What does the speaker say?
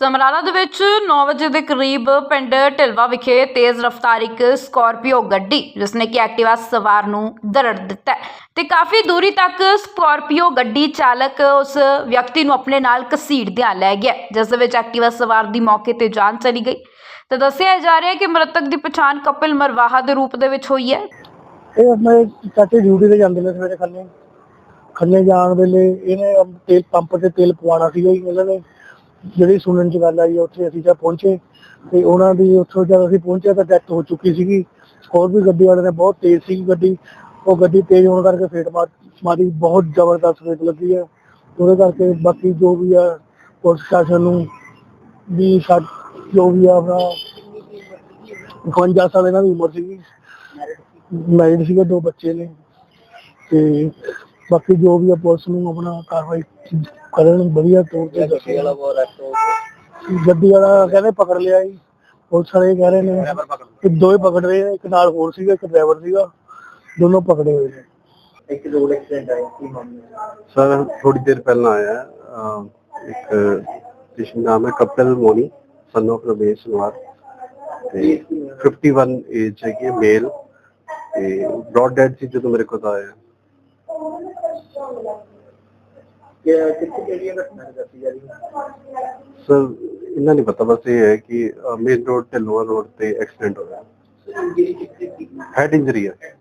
ਸਮਰਾਲਾ ਦੇ ਵਿੱਚ 9 ਵਜੇ ਦੇ ਕਰੀਬ ਪਿੰਡ ਢਿਲਵਾ ਵਿਖੇ ਤੇਜ਼ ਰਫ਼ਤਾਰ ਇੱਕ ਸਕਾਰਪੀਓ ਗੱਡੀ, ਜਿਸ ਨੇ ਕਿ ਐਕਟਿਵਾ ਸਵਾਰ ਨੂੰ ਦਰੜ ਦਿੱਤਾ ਤੇ ਕਾਫੀ ਦੂਰੀ ਤੱਕ ਸਕਾਰਪੀਓ ਗੱਡੀ ਚਾਲਕ ਉਸ ਵਿਅਕਤੀ ਨੂੰ ਆਪਣੇ ਨਾਲ ਘਸੀੜਦਿਆਂ ਲੈ ਗਿਆ, ਜਿਸ ਦੇ ਵਿੱਚ ਐਕਟਿਵਾ ਸਵਾਰ ਦੀ ਮੌਕੇ ਤੇ ਜਾਨ ਚਲੀ ਗਈ। ਤੇ ਦੱਸਿਆ ਜਾ ਰਿਹਾ ਹੈ ਕਿ ਮ੍ਰਿਤਕ ਦੀ ਪਛਾਣ ਕਪਿਲ ਮਰਵਾਹਾ ਦੇ ਰੂਪ ਦੇ ਵਿੱਚ ਹੋਈ ਹੈ। ਇਹ ਆਪਣੇ ਚਾਚੇ ਡਿਊਟੀ ਤੇ ਜਾਂਦੇ ਨੇ ਸਵੇਰੇ ਖੰਨੇ। ਖੰਨੇ ਜਾਣ ਵੇਲੇ ਇਹਨੇ ਤੇਲ ਪੰਪ ਤੇ ਤੇਲ ਪਵਾਉਣਾ ਸੀਗਾ ਜੀ, ਇਹਨਾਂ ਨੇ ਜਿਹੜੀ ਸੁਣਨ ਚ ਗੱਲ ਆਈ, ਉੱਥੇ ਅਸੀਂ ਜਦ ਪਹੁੰਚੇ ਤੇ ਉਹਨਾਂ ਦੀ ਉੱਥੋਂ ਜਦ ਅਸੀਂ ਪਹੁੰਚੇ ਤਾਂ ਡੈਥ ਹੋ ਚੁੱਕੀ ਸੀਗੀ। ਸਕੋਰਪੀਓ ਗੱਡੀ ਵਾਲੇ ਨੇ ਬਹੁਤ ਤੇਜ਼ ਸੀ ਗੱਡੀ। ਉਹ ਗੱਡੀ ਤੇਜ਼ ਹੋਣ ਕਰਕੇ ਫੇਟ ਮਾਰ, ਮਾਰੀ, ਬਹੁਤ ਜ਼ਬਰਦਸਤ ਫੇਟ ਲੱਗੀ ਹੈ ਉਹਦੇ ਕਰਕੇ ਬਾਕੀ ਜੋ ਵੀ ਆ, ਪੁਲਿਸ ਸ਼ਾਸਨ ਨੂੰ ਵੀ ਸਾਡ ਜੋ ਵੀ ਆ ਆਪਣਾ 51 ਸਾਲ ਇਹਨਾਂ ਦੀ ਉਮਰ ਸੀਗੀ। ਮੈਰਿਡ ਸੀਗੇ ਦੋ ਬੱਚੇ ਨੇ ਤੇ ਬਾਕੀ ਜੋ ਵੀ ਆ ਪੁਲਿਸ ਨੂੰ ਆਪਣਾ ਕਾਰਵਾਈ ਕਰਨ ਵਧੀਆ ਤੌਰ ਤੇ ਦੱਸੇ ਗੱਡੀ ਵਾਲਾ ਕਹਿੰਦੇ ਪਕੜ ਲਿਆ ਜੀ। ਪੁਲਿਸ ਵਾਲੇ ਕਹਿ ਰਹੇ ਨੇ ਕਿ ਦੋ ਹੀ ਪਕੜ ਰਹੇ ਨੇ ਇੱਕ ਨਾਲ ਹੋਰ ਸੀਗਾ ਇੱਕ ਡਰਾਈਵਰ ਸੀਗਾ। ਦੋਨੋਂ ਪਕੜੇ ਹੋਏ ਨੇ। ਇੱਕ ਰੋਡ ਐਕਸੀਡੈਂਟ ਆਇਆ ਕੀ ਮਾਮਲਾ ਸਰ ਥੋੜੀ ਦੇਰ ਪਹਿਲਾਂ ਆਇਆ ਇੱਕ ਜਿਸਦਾ ਨਾਮ ਹੈ ਕਪਿਲ ਮੋਨੀ ਸਨ of ਰਮੇਸ਼ ਕੁਮਾਰ। ਤੇ 51 ਏਜ ਹੈਗੀ ਮੇਲ ਤੇ ਬ੍ਰੌਡ ਡੈਡ ਸੀ ਜਦੋਂ ਮੇਰੇ ਕੋਲ ਆਇਆ। ਸਰ ਇਹਨਾਂ ਨਹੀਂ ਪਤਾ ਬਸ ਇਹ ਹੈ ਕਿ ਮੇਨ ਰੋਡ ਤੇ ਲੋਅਰ ਰੋਡ ਤੇ ਐਕਸੀਡੈਂਟ ਹੋਇਆ ਹੈਡ ਇੰਜਰੀ ਹੈ